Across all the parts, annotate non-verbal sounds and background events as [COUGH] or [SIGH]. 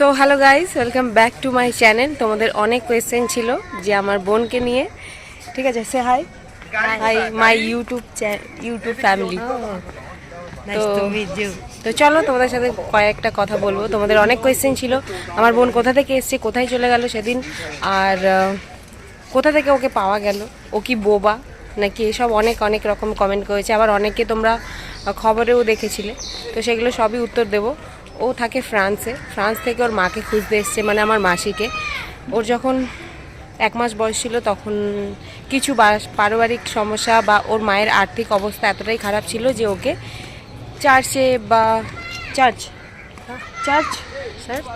So hello guys welcome back to my channel তোমাদের অনেক question ছিল যে আমার বোনকে নিয়ে। ঠিক আছে say hi hi my YouTube YouTube family you. তো চলো তোমাদের সাথে কয়েকটা কথা বলব। তোমাদের অনেক কোয়েশ্চেন ছিল। আমার বোন কোথা থেকে এসছে কোথায় চলে গেল সেদিন? আর কোথা থেকে ওকে পাওয়া গেল? ও কি বোবা? নাকি এসব অনেক অনেক রকম কমেন্ট করেছে। আবার অনেকে তোমরা খবরেও দেখেছিলে। তো সেগুলো সবই উত্তর দেব। ও থাকে ফ্রান্সে। ফ্রান্স থেকে ওর মাকে খুঁজতে এসছে মানে আমার মাসিকে। ওর যখন এক মাস বয়স ছিল তখন কিছু পারিবারিক সমস্যা বা ওর মায়ের আর্থিক অবস্থা এতটাই খারাপ ছিল যে ওকে চার্চে বা চার্চ চার্চ চার্চ?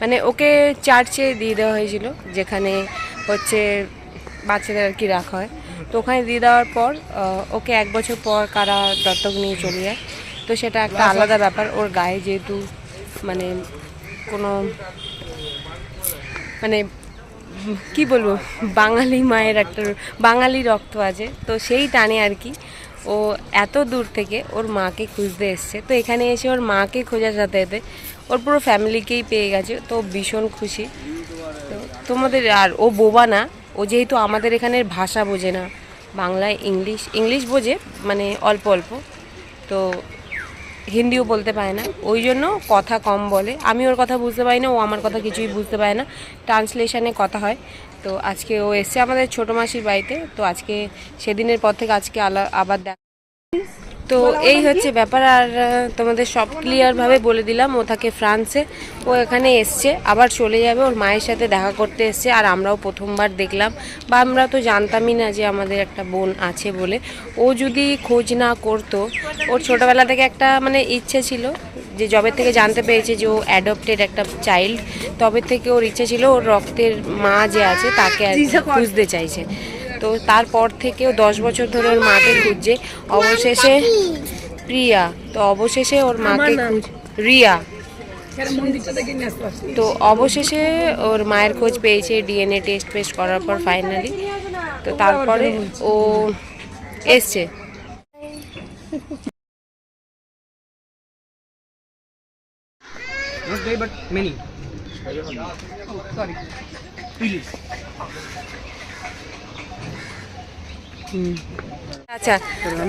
মানে ওকে চার্চে দিয়ে দেওয়া হয়েছিল, যেখানে হচ্ছে বাচ্চাদের আর কি রাখা হয়। তো ওখানে দিয়ে দেওয়ার পর ওকে এক বছর পর কারা দত্তক নিয়ে চলে যায়। তো সেটা একটা আলাদা ব্যাপার। ওর গায়ে যেহেতু মানে কোনো মানে কি বলব, বাঙালি মায়ের একটা বাঙালি রক্ত আছে। তো সেই টানে আর কি ও এত দূর থেকে ওর মাকে খুঁজতে এসছে। তো এখানে এসে ওর মাকে খোঁজার সাথে সাথে ওর পুরো ফ্যামিলিকেই পেয়ে গেছে। তো ভীষণ খুশি। তো তোমাদের আর ও বোবা না। ও যেহেতু আমাদের এখানের ভাষা বোঝে না, বাংলায় ইংলিশ ইংলিশ বোঝে মানে অল্প অল্প। তো হিন্দিও বলতে পায় না। ওই জন্য কথা কম বলে। আমি ওর কথা বুঝতে পারি না ও আমার কথা কিছুই বুঝতে পারে না। ট্রান্সলেশনে কথা হয়। তো আজকে ও এসছে আমাদের ছোটো মাসির বাড়িতে। তো আজকে সেদিনের পর থেকে আজকে আলা আবার দেখ তো এই হচ্ছে ব্যাপার আর তোমাদের সব ক্লিয়ারভাবে বলে দিলাম ও থাকে ফ্রান্সে ও এখানে এসছে আবার চলে যাবে ওর মায়ের সাথে দেখা করতে এসছে আর আমরাও প্রথমবার দেখলাম বা আমরা তো জানতামই না যে আমাদের একটা বোন আছে বলে। ও যদি খোঁজ না করতো ওর ছোটোবেলা থেকে একটা মানে ইচ্ছে ছিল যে জবে থেকে জানতে পেরেছে যে ও অ্যাডপ্টেড একটা চাইল্ড তবে থেকে ওর ইচ্ছে ছিল ওর রক্তের মা যে আছে তাকে খুঁজতে চাইছে। তো তারপর থেকেও দশ বছর ধরে ওর মাকে খুঁজছে অবশেষে প্রিয়া তো অবশেষে ওর মাকে খুঁজ রিয়া তো অবশেষে ওর মায়ের খোঁজ পেয়েছে ডিএনএ টেস্ট ফেস্ট করার পর ফাইনালি তো তারপরে ও এসছে Not very, but many. Oh, sorry. Please. আচ্ছা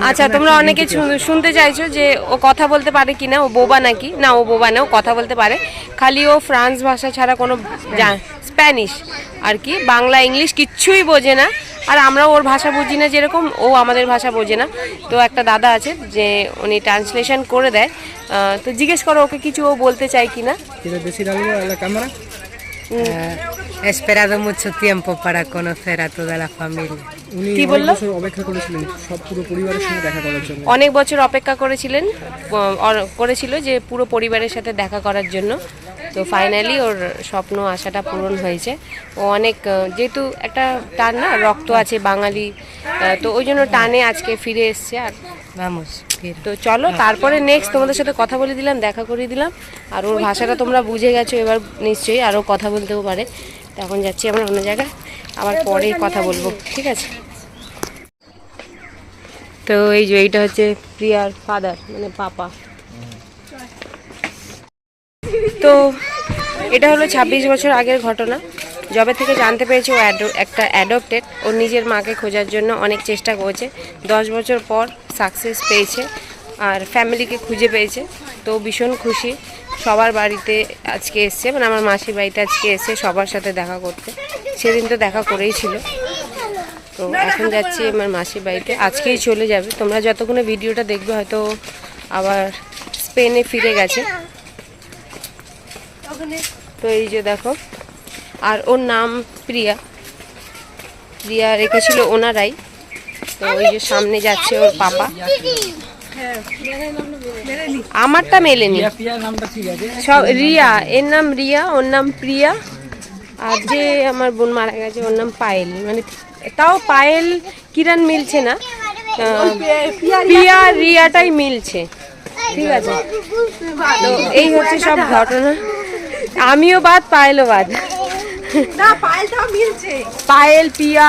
আচ্ছা তোমরা অনেকে শুনতে চাইছো যে ও কথা বলতে পারে কি না ও বোবা নাকি? না, ও বোবা না, ও কথা বলতে পারে। খালি ও ফ্রান্স ভাষা ছাড়া কোনো স্প্যানিশ আর কি, বাংলা, ইংলিশ কিচ্ছুই বোঝে না। আর আমরা ওর ভাষা বুঝি না যেরকম, ও আমাদের ভাষা বোঝে না। তো একটা দাদা আছে যে উনি ট্রান্সলেশন করে দেয়। তো জিজ্ঞেস করো ওকে কিছু ও বলতে চায় কি না Eh, he esperado mucho tiempo para conocer a toda la familia. উনি কি অনেক বছর অপেক্ষা করেছিলেন সব পুরো পরিবারের সঙ্গে দেখা করার জন্য। অনেক বছর অপেক্ষা করেছিলেন প- অর- করেছিল যে পুরো পরিবারের সাথে দেখা করার জন্য। তো ফাইনালি ওর স্বপ্ন আশাটা পূরণ হয়েছে। ও অনেক যেহেতু একটা টান না রক্ত আছে বাঙালি তো ওই জন্য টানে আজকে ফিরে এসছে আর তো চলো তারপরে নেক্সট তোমাদের সাথে কথা বলে দিলাম দেখা করে দিলাম। আর ওর ভাষাটা তোমরা বুঝে গেছো এবার নিশ্চয়ই আরও কথা বলতেও পারে। তো এখন যাচ্ছি আমরা অন্য জায়গায় আবার পরে কথা বলব ঠিক আছে? তো এই যে এইটা হচ্ছে প্রিয়ার ফাদার মানে পাপা। তো এটা হলো ছাব্বিশ বছর আগের ঘটনা। যবে থেকে জানতে পেরেছে ও একটা অ্যাডপ্টেড ও নিজের মাকে খোঁজার জন্য অনেক চেষ্টা করেছে। দশ বছর পর সাকসেস পেয়েছে আর ফ্যামিলিকে খুঁজে পেয়েছে। তো ভীষণ খুশি, সবার বাড়িতে আজকে এসছে মানে আমার মাসির বাড়িতে আজকে এসে সবার সাথে দেখা করতে। সেদিন তো দেখা করেই ছিল। তো এখন যাচ্ছি আমার মাসির বাড়িতে, আজকেই চলে যাবে। তোমরা যতক্ষণে ভিডিওটা দেখবে হয়তো আবার স্পেনে ফিরে গেছে। তো এই যে দেখো, আর ওর নাম প্রিয়া। প্রিয়া রেখেছিল ওনারাই। তো ওই যে সামনে যাচ্ছে ওর পাপা। আমারটা মেলেনি। সব রিয়া, এর নাম রিয়া, ওর নাম প্রিয়া। আর যে আমার বোন মারা গেছে, ওর নাম পায়েল। মানে তাও পায়েল, কিরণ মিলছে না। প্রিয়া, রিয়াটাই মিলছে। ঠিক আছে। তো এই হচ্ছে সব ঘটনা। আমিও বাদ পায়েলও বাদ। না পায়েলটাও মিলছে। পায়েল পিয়া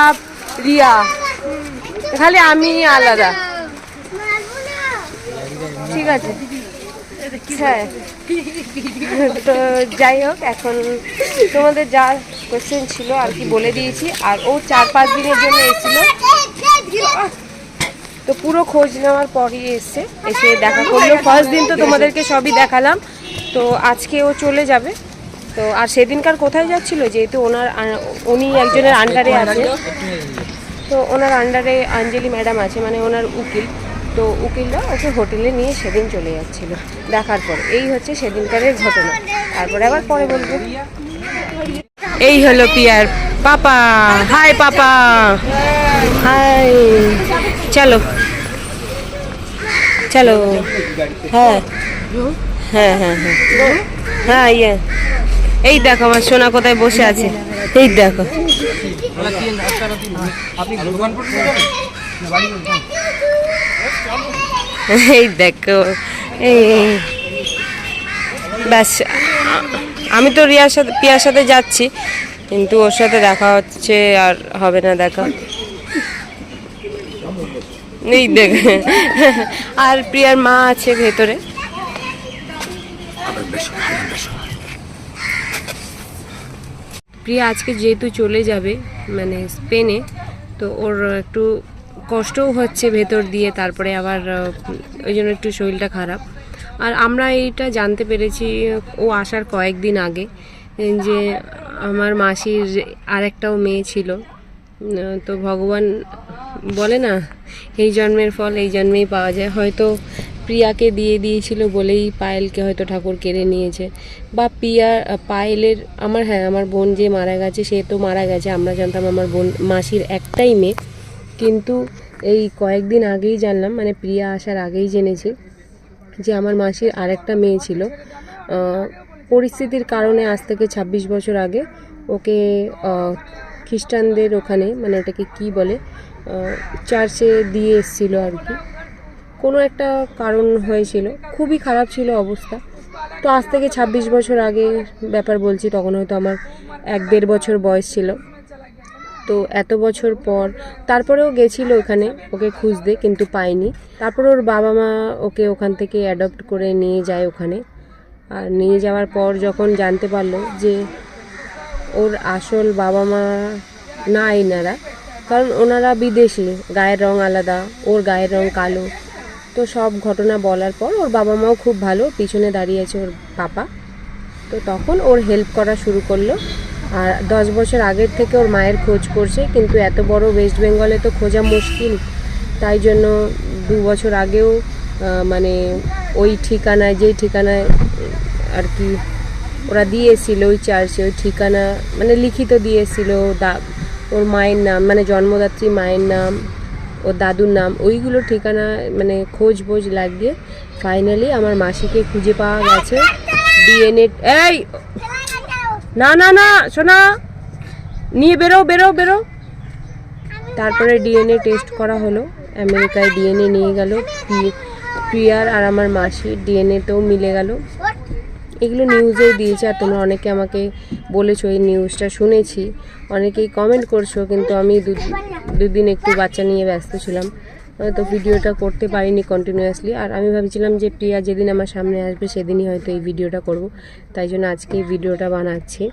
রিয়া। খালি আমি আলাদা। ঠিক আছে। হ্যাঁ। তো যাই হোক এখন তোমাদের যা কোয়েশ্চেন ছিল আর কি বলে দিয়েছি। আর ও চার পাঁচ দিনের জন্য এসেছিল। তো পুরো খোঁজ নেওয়ার পরই এসছে। এসে দেখা করল। ফার্স্ট দিন তো তোমাদেরকে সবই দেখালাম। তো আজকে ও চলে যাবে। তো আর সেদিনকার কোথায় যাচ্ছিল? যেহেতু ওনার উনি একজনের আন্ডারে আছে। তো ওনার আন্ডারে আঞ্জলি ম্যাডাম আছে মানে ওনার উকিল। তো উকিলরা ওকে হোটেলে নিয়ে সেদিন চলে যাচ্ছিল, দেখার পর। এই হচ্ছে সেদিনকারের ঘটনা। তারপরে আবার পরে বলব। এই হলো পিয়ার পাপা। Hi papa. হাই। চলো। চলো। হ্যাঁ। হ্যাঁ হ্যাঁ হ্যাঁ। হ্যাঁ ইয়ে। এই দেখো, আমার সোনা কোথায় বসে আছে এই দেখো? এই দেখো, এই। ব্যাস, আমি তো রিয়ার সাথে, পিয়ার সাথে যাচ্ছি, কিন্তু ওর সাথে দেখা হচ্ছে আর হবে না দেখা এই দেখ, আর প্রিয়ার মা আছে ভেতরে প্রিয়া আজকে যেহেতু চলে যাবে মানে স্পেনে, তো ওর একটু কষ্টও হচ্ছে ভেতর দিয়ে, তারপরে আবার ওই জন্য একটু শরীরটা খারাপ। আর আমরা এইটা জানতে পেরেছি, ও আসার কয়েকদিন আগে, যে আমার মাসির আরেকটাও মেয়ে ছিল। তো ভগবান বলে না, এই জন্মের ফল এই জন্মেই পাওয়া যায়। হয়তো প্রিয়াকে দিয়ে দিয়েছিল বলেই পায়েলকে হয়তো ঠাকুর কেড়ে নিয়েছে। বা প্রিয়া, পায়েলের, আমার হ্যাঁ আমার বোন যে মারা গেছে, সে তো মারা গেছে, আমরা জানতাম আমার বোন মাসির একটাই মেয়ে। কিন্তু এই কয়েকদিন আগেই জানলাম মানে প্রিয়া আসার আগেই জেনেছি যে আমার মাসির আরেকটা মেয়ে ছিল। পরিস্থিতির কারণে আজ থেকে ২৬ বছর আগে ওকে খ্রিস্টানদের ওখানে মানে ওটাকে কি বলে চার্চে দিয়ে এসেছিল আর কি। কোনো একটা কারণ হয়েছিল। খুবই খারাপ ছিল অবস্থা। তো আজ থেকে ২৬ বছর আগে ব্যাপার বলছি, তখন হয়তো আমার এক দেড় বছর বয়স ছিল। তো এত বছর পর, তারপরেও গেছিল ওখানে, ওকে খুঁজতে, কিন্তু পাইনি। তারপর ওর বাবা মা ওকে ওখান থেকে অ্যাডপ্ট করে নিয়ে যায় ওখানে। আর নিয়ে যাওয়ার পর যখন জানতে পারল যে ওর আসল বাবা মা না এনারা, কারণ ওনারা বিদেশি, গায়ের রং আলাদা, ওর গায়ের রং কালো তো সব ঘটনা বলার পর ওর বাবা মাও খুব ভালো পিছনে দাঁড়িয়েছে ওর পাপা। তো তখন ওর হেল্প করা শুরু করল। আর দশ বছর আগের থেকে ওর মায়ের খোঁজ করছে, কিন্তু এত বড় ওয়েস্ট বেঙ্গলে তো খোঁজা মুশকিল। তাই জন্য দু বছর আগেও মানে ওই ঠিকানায়, যেই ঠিকানায় আর কি ওরা দিয়েছিল ওই চার্চে ওই ঠিকানা মানে লিখিত দিয়েছিল দা, ওর মায়ের নাম মানে জন্মদাত্রী মায়ের নাম। ওর দাদুর নাম, ওইগুলো ঠিকানা মানে খোঁজ বোঝ লাগিয়ে ফাইনালি আমার মাসিকে খুঁজে পাওয়া গেছে ডিএনএ এই! না না না শোনা নিয়ে বেরো বেরো বেরো! তারপরে ডিএনএ টেস্ট করা হলো, আমেরিকায় ডিএনএ নিয়ে গেল প্রিয়ার আর আমার মাসির ডিএনএতেও মিলে গেল। এগুলো নিউজেও দিয়েছে আর তোমরা অনেকে আমাকে বলেছ এই নিউজটা শুনেছি। অনেকেই কমেন্ট করছ, কিন্তু আমি দুদিন একটু বাচ্চা নিয়ে ব্যস্ত ছিলাম। তো ভিডিওটা করতে পারিনি কন্টিনিউয়াসলি আর আমি ভাবছিলাম যে প্রিয়া যেদিন আমার সামনে আসবে, সেদিনই হয়তো এই ভিডিওটা করব। তাই জন্য আজকে এই ভিডিওটা বানাচ্ছি।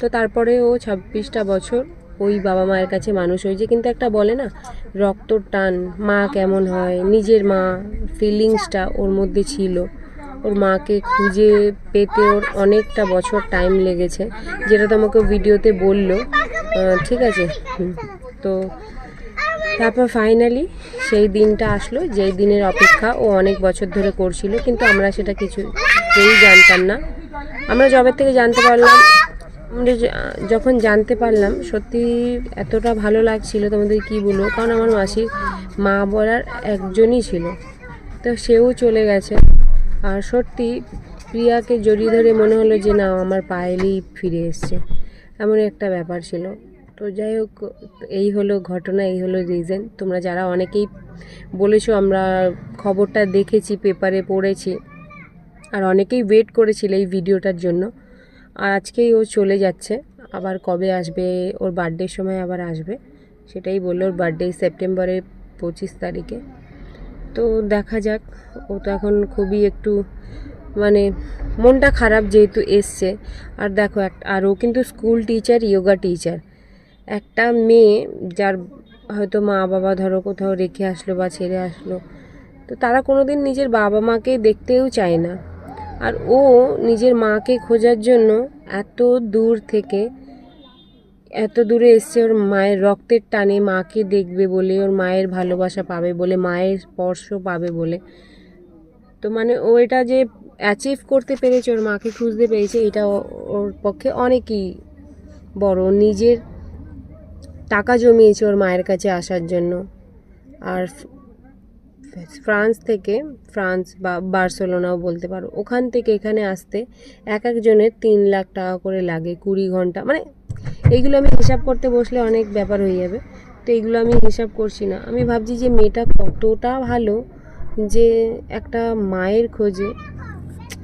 তো তারপরে ও ছাব্বিশটা বছর ওই বাবা মায়ের কাছে মানুষ হয়েছে। কিন্তু একটা বলে না রক্তর টান, মা কেমন হয়, নিজের মা ফিলিংসটা ওর মধ্যে ছিল। ওর মাকে খুঁজে পেতে ওর অনেকটা বছর টাইম লেগেছে। যেটা তোমাকে ভিডিওতে বলল। ঠিক আছে। তো তারপর ফাইনালি সেই দিনটা আসলো। যেই দিনের অপেক্ষা ও অনেক বছর ধরে করছিল, কিন্তু আমরা সেটা কিছু কেউই জানতাম না। আমরা জবের থেকে জানতে পারলাম, আমরা যখন জানতে পারলাম, সত্যি এতটা ভালো লাগছিল তোমাদের কি বলব? কারণ আমার মাসির মা বলার একজনই ছিল। তো সেও চলে গেছে। আর সত্যি প্রিয়াকে জড়িয়ে ধরে মনে হলো যে না আমার পায়েলেই ফিরে এসছে। এমন একটা ব্যাপার ছিল। তো যাই হোক, এই হলো ঘটনা, এই হলো রিজন তোমরা যারা অনেকেই বলেছ, আমরা খবরটা দেখেছি পেপারে পড়েছি, আর অনেকেই ওয়েট করেছিল এই ভিডিওটার জন্য। আর আজকেই ও চলে যাচ্ছে। আবার কবে আসবে, ওর বার্থডের সময় আবার আসবে, সেটাই বলল। ওর বার্থডে সেপ্টেম্বরের পঁচিশ তারিখে। তো দেখা যাক। ও তো এখন খুবই একটু মানে মনটা খারাপ যেহেতু এসছে। আর দেখো, আর ও কিন্তু স্কুল টিচার ইয়োগা টিচার একটা মেয়ে যার হয়তো মা বাবা ধরো কোথাও রেখে আসলো বা ছেড়ে আসলো, তো তারা কোনো দিন নিজের বাবা মাকে দেখতেও চায় না। আর ও নিজের মাকে খোঁজার জন্য এত দূর থেকে এত দূরে এসছে, ওর মায়ের রক্তের টানে মাকে দেখবে বলে, ওর মায়ের ভালোবাসা পাবে বলে, মায়ের স্পর্শ পাবে বলে। তো মানে ও এটা যে অ্যাচিভ করতে পেরেছে, ওর মাকে খুঁজতে পেরেছে, এটা ওর পক্ষে অনেকই বড়। নিজের টাকা জমিয়েছে ওর মায়ের কাছে আসার জন্য। আর ফ্রান্স থেকে, ফ্রান্স বা বার্সেলোনাও বলতে পারো, ওখান থেকে এখানে আসতে এক একজনের তিন লাখ টাকা করে লাগে কুড়ি ঘণ্টা মানে এইগুলো আমি হিসাব করতে বসলে অনেক ব্যাপার হয়ে যাবে। তো এইগুলো আমি হিসাব করছি না। আমি ভাবছি যে মেয়েটা কতটা ভালো যে একটা মায়ের খোঁজে।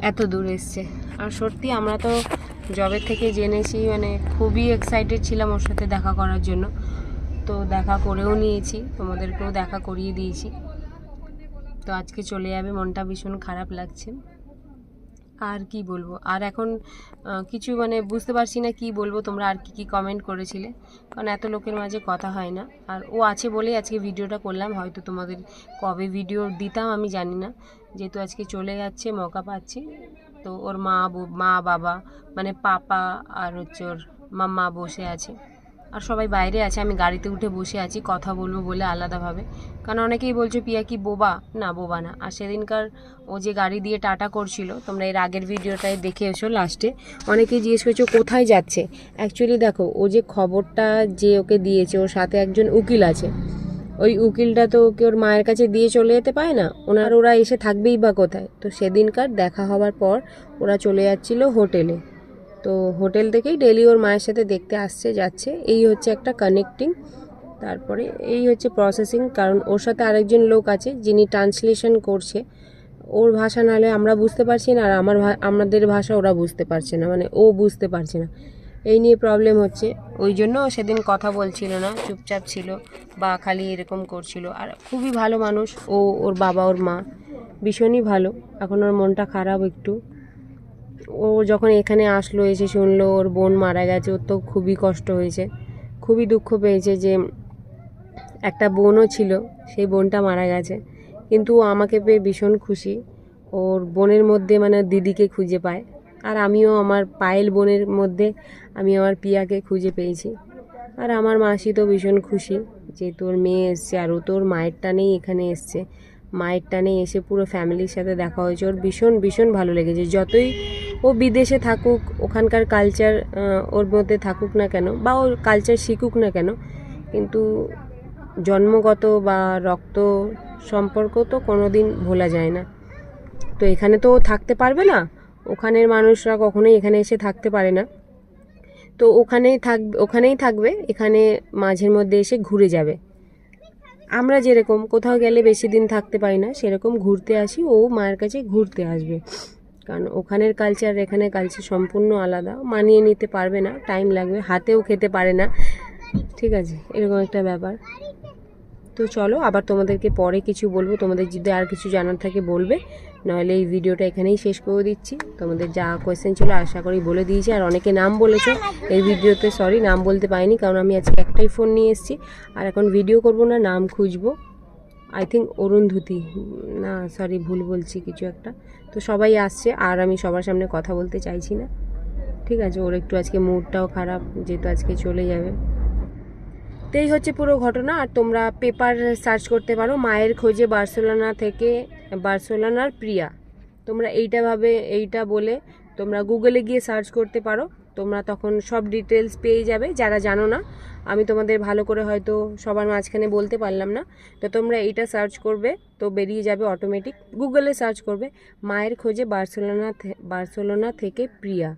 এত দূর এসছে। আর সত্যি আমরা তো জবের থেকে জেনেছি মানে খুবই এক্সাইটেড ছিলাম ওর সাথে দেখা করার জন্য। তো দেখা করেও নিয়েছি, তোমাদেরকেও দেখা করিয়ে দিয়েছি। তো আজকে চলে যাবে, মনটা ভীষণ খারাপ লাগছে। আর কি বলব? আর এখন কিছু মানে বুঝতে পারছি না কি বলব, তোমরা আর কি কি কমেন্ট করেছিলে। কারণ এত লোকের মাঝে কথা হয় না। আর ও আছে বলেই আজকে ভিডিওটা করলাম, হয়তো তোমাদের কবে ভিডিও দিতাম আমি জানি না। যেহেতু আজকে চলে যাচ্ছে, মকা পাচ্ছি। তো ওর মা মা বাবা মানে পাপা আর হচ্ছে ওর মাম্মা বসে আছে। আর সবাই বাইরে আছে, আমি গাড়িতে উঠে বসে আছি, কথা বলব বলে আলাদাভাবে। কারণ অনেকেই বলছো, পিয়া কি বোবা? না বোবা না। আর সেদিনকার ও যে গাড়ি দিয়ে টাটা করছিল, তোমরা এর আগের ভিডিওটায় দেখে এসো লাস্টে। অনেকেই জিজ্ঞেস করছ, কোথায় যাচ্ছে? অ্যাকচুয়ালি দেখো, ও যে খবরটা যে ওকে দিয়েছে, ওর সাথে একজন উকিল আছে। ওই উকিলটা তো ওকে ওর মায়ের কাছে দিয়ে চলে যেতে পারে না। ওনার, ওরা এসে থাকবেই বা কোথায়। তো সেদিনকার দেখা হওয়ার পর ওরা চলে যাচ্ছিল হোটেলে। তো হোটেল থেকেই ডেলি ওর মায়ের সাথে দেখতে আসছে, যাচ্ছে। এই হচ্ছে একটা কানেক্টিং তারপরে এই হচ্ছে প্রসেসিং কারণ ওর সাথে আরেকজন লোক আছে যিনি ট্রান্সলেশন করছে। ওর ভাষা নাহলে আমরা বুঝতে পারছি না, আর আমার আমাদের ভাষা ওরা বুঝতে পারছে না মানে ও বুঝতে পারছে না। এই নিয়ে প্রবলেম হচ্ছে। ওই জন্য সেদিন কথা বলছিল না, চুপচাপ ছিল, বা খালি এরকম করছিল। আর খুবই ভালো মানুষ, ও, ওর বাবা, ওর মা, ভীষণই ভালো। এখন ওর মনটা খারাপ একটু। ও যখন এখানে আসলো, এসে শুনলো ওর বোন মারা গেছে, ওর তো খুবই কষ্ট হয়েছে। খুবই দুঃখ পেয়েছে যে একটা বোনও ছিল, সেই বোনটা মারা গেছে। কিন্তু ও আমাকে পেয়ে ভীষণ খুশি। ওর বোনের মধ্যে মানে দিদিকে খুঁজে পায়। আর আমিও আমার পায়েল বোনের মধ্যে আমি আমার পিয়াকে খুঁজে পেয়েছি। আর আমার মাসি তো ভীষণ খুশি যে তোর মেয়ে এসছে আর ও তোর মায়ের টানেই এখানে এসছে। মায়ের টানে এসে পুরো ফ্যামিলির সাথে দেখা হয়েছে। ওর ভীষণ ভীষণ ভালো লেগেছে। যতই ও বিদেশে থাকুক, ওখানকার কালচার ওর মধ্যে থাকুক না কেন, বা ওর কালচার শিখুক না কেন, কিন্তু জন্মগত বা রক্ত সম্পর্ক তো কোনো দিন ভোলা যায় না। তো এখানে তো থাকতে পারবে না, ওখানের মানুষরা কখনোই এখানে এসে থাকতে পারে না। তো ওখানেই থাকবে ওখানেই থাকবে, এখানে মাঝের মধ্যে এসে ঘুরে যাবে। আমরা যেরকম কোথাও গেলে বেশি দিন থাকতে পারি না, সেরকম ঘুরতে আসি, ও মায়ের কাছে ঘুরতে আসবে। কারণ ওখানের কালচার এখানে কালচার সম্পূর্ণ আলাদা। মানিয়ে নিতে পারবে না টাইম লাগবে, হাতেও খেতে পারে না। ঠিক আছে, এরকম একটা ব্যাপার। তো চলো, আবার তোমাদেরকে পরে কিছু বলব। তোমাদের যদি আর কিছু জানার থাকে বলবে, নাহলে এই ভিডিওটা এখানেই শেষ করে দিচ্ছি। তোমাদের যা কোয়েশ্চেন ছিল, আশা করি বলে দিয়েছি। আর অনেকে নাম বলেছে, এই ভিডিওতে সরি নাম বলতে পারিনি, কারণ আমি আজকে একটাই ফোন নিয়ে এসেছি। আর এখন ভিডিও করব না, নাম খুঁজবো। আই থিঙ্ক অরুন্ধুতি না সরি ভুল বলছি কিছু একটা। তো সবাই আসছে, আর আমি সবার সামনে কথা বলতে চাইছি না। ঠিক আছে, ওর একটু আজকে মুডটাও খারাপ, যেহেতু আজকে চলে যাবে। তো এই হচ্ছে পুরো ঘটনা, আর তোমরা পেপার সার্চ করতে পারো, মায়ের খোঁজে বার্সেলোনা থেকে, বার্সেলোনার প্রিয়া। তোমরা এইটা ভাবে, এইটা বলে তোমরা গুগলে গিয়ে সার্চ করতে পারো। তোমরা তখন সব ডিটেলস পেয়ে যাবে, যারা জানো না। আমি তোমাদের ভালো করে হয়তো সবার মাঝখানে বলতে পারলাম না। তো তোমরা এইটা সার্চ করবে, তো বেরিয়ে যাবে অটোমেটিক গুগলে সার্চ করবে, মায়ের খোঁজে বার্সেলোনা বার্সেলোনা থেকে প্রিয়া।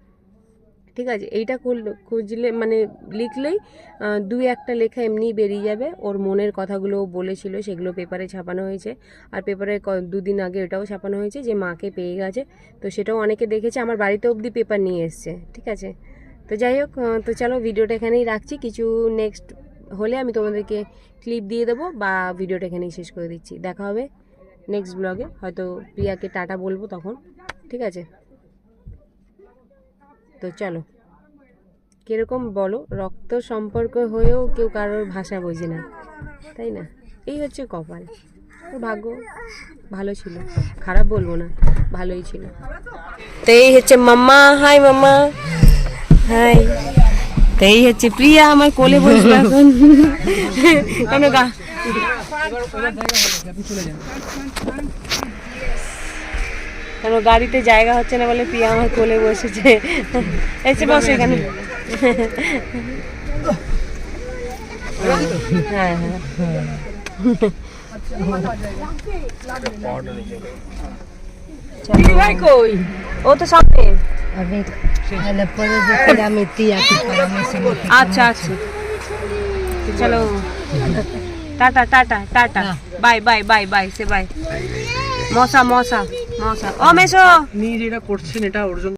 ঠিক আছে? এইটা খুঁজলে মানে লিখলেই দুই একটা লেখা এমনিই বেরিয়ে যাবে। ওর মনের কথাগুলো বলেছিল, সেগুলো পেপারে ছাপানো হয়েছে। আর পেপারে দুদিন আগে এটাও ছাপানো হয়েছে যে মাকে পেয়ে গেছে। তো সেটাও অনেকে দেখেছে, আমার বাড়িতে অবধি পেপার নিয়ে এসছে, ঠিক আছে? তো যাই হোক তো চলো ভিডিওটা এখানেই রাখছি। কিছু নেক্সট হলে আমি তোমাদেরকে ক্লিপ দিয়ে দেবো বা ভিডিওটা এখানেই শেষ করে দিচ্ছি। দেখা হবে নেক্সট ব্লগে। হয়তো প্রিয়াকে টাটা বলব তখন, ঠিক আছে? তো চলো। কীরকম বলো রক্ত সম্পর্ক হয়েও কেউ কারোর ভাষা বোঝে না তাই না? এই হচ্ছে কপাল। ওর ভাগ্য ভালো ছিল। খারাপ বলব না ভালোই ছিল। তো এই হচ্ছে মাম্মা হাই মাম্মা। হাই। তো এই হচ্ছে প্রিয়া আমার কোলে বসবে এখন। [LAUGHS] কেন গা কেন গাড়িতে জায়গা হচ্ছে না বলে পিয়া আমার কোলে বসেছে। এসে বসে এখানে। হ্যাঁ হ্যাঁ। আচ্ছা আচ্ছা। চলো। Tata tata tata. Bye bye bye bye say bye. মশা মশা। ও মেশো। আপনি যেটা করছেন এটা ওর জন্য